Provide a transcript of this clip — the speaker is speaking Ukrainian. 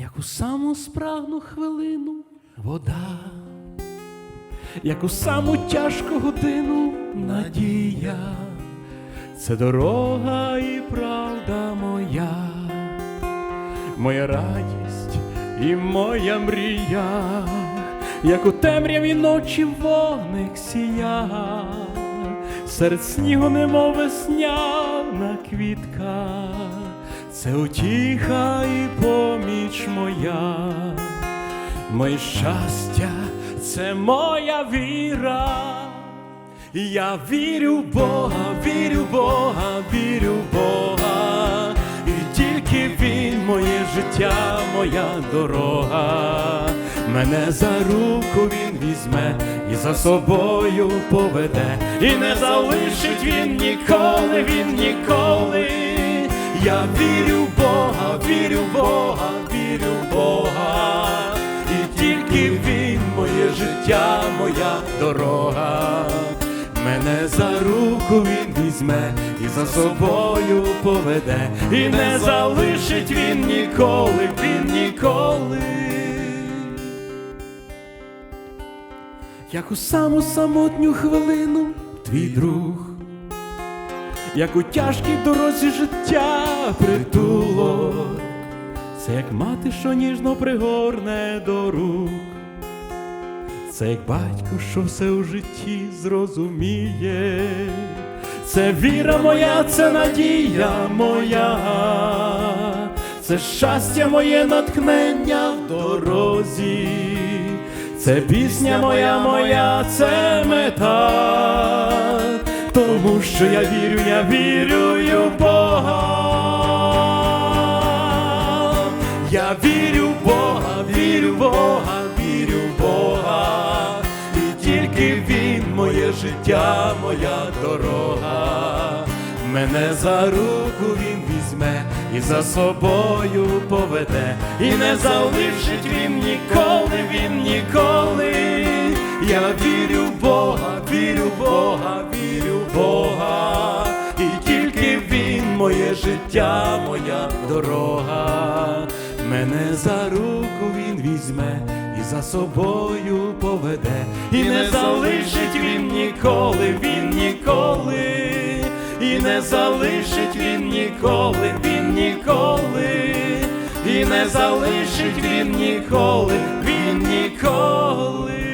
як у саму справну хвилину вода, як у саму тяжку годину надія, це дорога і правда моя, моя радість і моя мрія, як у темряві ночі вогник сія, серед снігу немов весняна квітка, це утіха і поміч моя, моє щастя, це моя віра. Я вірю в Бога, вірю в Бога, вірю в Бога, і тільки Він моє життя, моя дорога, мене за руку Він візьме і за собою поведе, і не залишить він ніколи, він ніколи. Я вірю в Бога, вірю в Бога, вірю в Бога, і тільки Він моє життя, моя дорога. Мене за руку він візьме і за собою поведе, і не залишить він ніколи, він ніколи. Як у саму самотню хвилину твій друг, як у тяжкій дорозі життя притулок, це як мати, що ніжно пригорне до рук. Це як батько, що все у житті зрозуміє, це віра моя, це надія моя, це щастя моє натхнення в дорозі, це пісня моя, моя, це мета, тому що я вірю, я вірю в Бога. Я вірю в Бога, вірю в Бога, вірю в Бога, і тільки Він моє життя, моя дорога. Мене за руку він візьме і за собою поведе, і не залишить він ніколи, він ніколи. Я вірю в Бога, життя, моя дорога. Мене за руку він візьме і за собою поведе, і не залишить він ніколи, він ніколи, і не залишить він ніколи, він ніколи, і не залишить він ніколи, він ніколи.